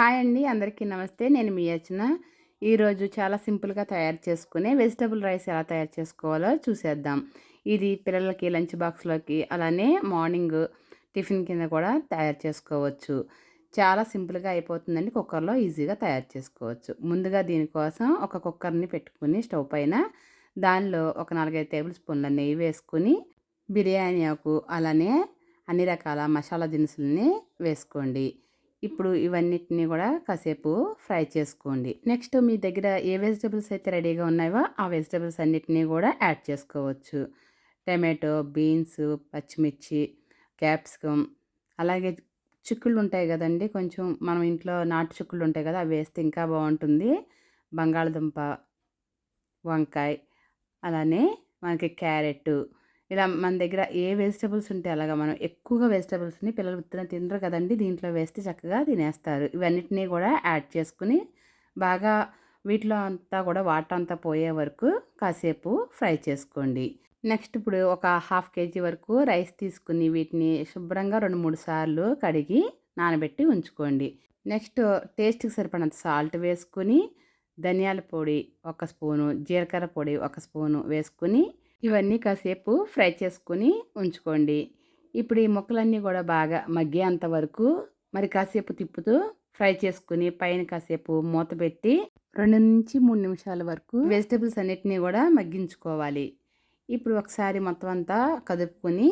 Hi అండి. అందరికీ నమస్తే. నేను మీ యచన. ఈరోజు చాలా సింపుల్గా తయారు చేసుకునే వెజిటబుల్ రైస్ ఎలా తయారు చేసుకోవాలో చూసేద్దాం. ఇది పిల్లలకి లంచ్ బాక్స్లోకి అలానే మార్నింగ్ టిఫిన్ కింద కూడా తయారు చేసుకోవచ్చు. చాలా సింపుల్గా అయిపోతుందండి. కుక్కర్లో ఈజీగా తయారు చేసుకోవచ్చు. ముందుగా దీనికోసం ఒక కుక్కర్ని పెట్టుకుని స్టవ్ పైన దానిలో ఒక నాలుగైదు టేబుల్ స్పూన్ల నెయ్యి వేసుకుని బిర్యానీ ఆకు అలానే అన్ని రకాల మసాలా దినుసులని వేసుకోండి. ఇప్పుడు ఇవన్నిటిని కూడా కాసేపు ఫ్రై చేసుకోండి. నెక్స్ట్ మీ దగ్గర ఏ వెజిటబుల్స్ అయితే రెడీగా ఉన్నాయో ఆ వెజిటబుల్స్ అన్నిటినీ కూడా యాడ్ చేసుకోవచ్చు. టమాటో బీన్స్ పచ్చిమిర్చి క్యాప్సికమ్ అలాగే చిక్కుళ్ళు ఉంటాయి కదండి. కొంచెం మనం ఇంట్లో నాటు చిక్కుళ్ళు ఉంటాయి కదా అవి వేస్తే ఇంకా బాగుంటుంది. బంగాళదుంప వంకాయ అలానే మనకి క్యారెట్ ఇలా మన దగ్గర ఏ వెజిటబుల్స్ ఉంటే అలాగా మనం ఎక్కువగా వెజిటబుల్స్ని పిల్లలు ఉత్తిన తినరు కదండి. దీంట్లో వేస్తే చక్కగా తినేస్తారు. ఇవన్నిటినీ కూడా యాడ్ చేసుకుని బాగా వీటిలో అంతా కూడా వాటర్ అంతా పోయే వరకు కాసేపు ఫ్రై చేసుకోండి. నెక్స్ట్ ఇప్పుడు ఒక హాఫ్ కేజీ వరకు రైస్ తీసుకుని వీటిని శుభ్రంగా రెండు మూడు సార్లు కడిగి నానబెట్టి ఉంచుకోండి. నెక్స్ట్ టేస్ట్కి సరిపడినంత సాల్ట్ వేసుకుని ధనియాల పొడి ఒక స్పూను జీలకర్ర పొడి ఒక స్పూను వేసుకుని ఇవన్నీ కాసేపు ఫ్రై చేసుకొని ఉంచుకోండి. ఇప్పుడు ఈ ముక్కలన్నీ కూడా బాగా మగ్గేంత వరకు మరి కాసేపు తిప్పుతూ ఫ్రై చేసుకుని పైన కాసేపు మూత పెట్టి రెండు నుంచి మూడు నిమిషాల వరకు వెజిటేబుల్స్ అన్నిటినీ కూడా మగ్గించుకోవాలి. ఇప్పుడు ఒకసారి మొత్తం అంతా కదుపుకొని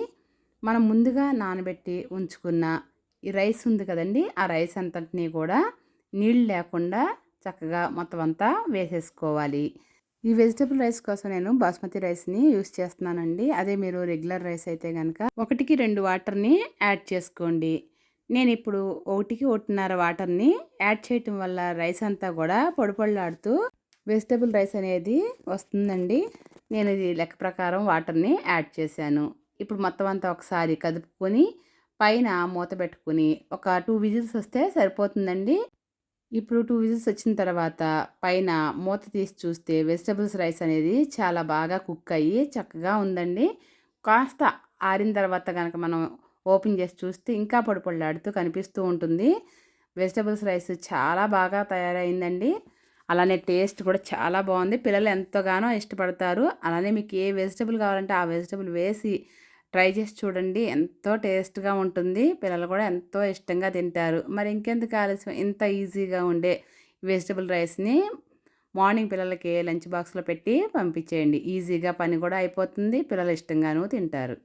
మనం ముందుగా నానబెట్టి ఉంచుకున్న ఈ రైస్ ఉంది కదండి ఆ రైస్ అంతటినీ కూడా నీళ్ళు లేకుండా చక్కగా మొత్తం అంతా వేసేసుకోవాలి. ఈ వెజిటబుల్ రైస్ కోసం నేను బాస్మతి రైస్ని యూస్ చేస్తున్నానండి. అదే మీరు రెగ్యులర్ రైస్ అయితే కనుక ఒకటికి రెండు వాటర్ని యాడ్ చేసుకోండి. నేను ఇప్పుడు ఒకటికి ఒకటిన్నర వాటర్ని యాడ్ చేయటం వల్ల రైస్ అంతా కూడా పొడిపడిలాడుతూ వెజిటబుల్ రైస్ అనేది వస్తుందండి. నేను ఇది లెక్క ప్రకారం వాటర్ని యాడ్ చేశాను. ఇప్పుడు మొత్తం అంతా ఒకసారి కదుపుకొని పైన మూత పెట్టుకుని ఒక టూ విజిల్స్ వస్తే సరిపోతుందండి. ఇప్పుడు టూ విజిల్స్ వచ్చిన తర్వాత పైన మూత తీసి చూస్తే వెజిటబుల్స్ రైస్ అనేది చాలా బాగా కుక్ అయ్యి చక్కగా ఉందండి. కాస్త ఆరిన తర్వాత కనుక మనం ఓపెన్ చేసి చూస్తే ఇంకా పొడిపడిలాడుతూ కనిపిస్తూ ఉంటుంది. వెజిటబుల్స్ రైస్ చాలా బాగా తయారైందండి. అలానే టేస్ట్ కూడా చాలా బాగుంది. పిల్లలు ఎంతగానో ఇష్టపడతారు. అలానే మీకు ఏ వెజిటబుల్ కావాలంటే ఆ వెజిటబుల్ వేసి ట్రై చేసి చూడండి. ఎంతో టేస్ట్గా ఉంటుంది. పిల్లలు కూడా ఎంతో ఇష్టంగా తింటారు. మరి ఇంకెందుకు ఆలస్యం? ఇంత ఈజీగా ఉండే వెజిటబుల్ రైస్ని మార్నింగ్ పిల్లలకి లంచ్ బాక్స్లో పెట్టి పంపించేయండి. ఈజీగా పని కూడా అయిపోతుంది. పిల్లలు ఇష్టంగానూ తింటారు.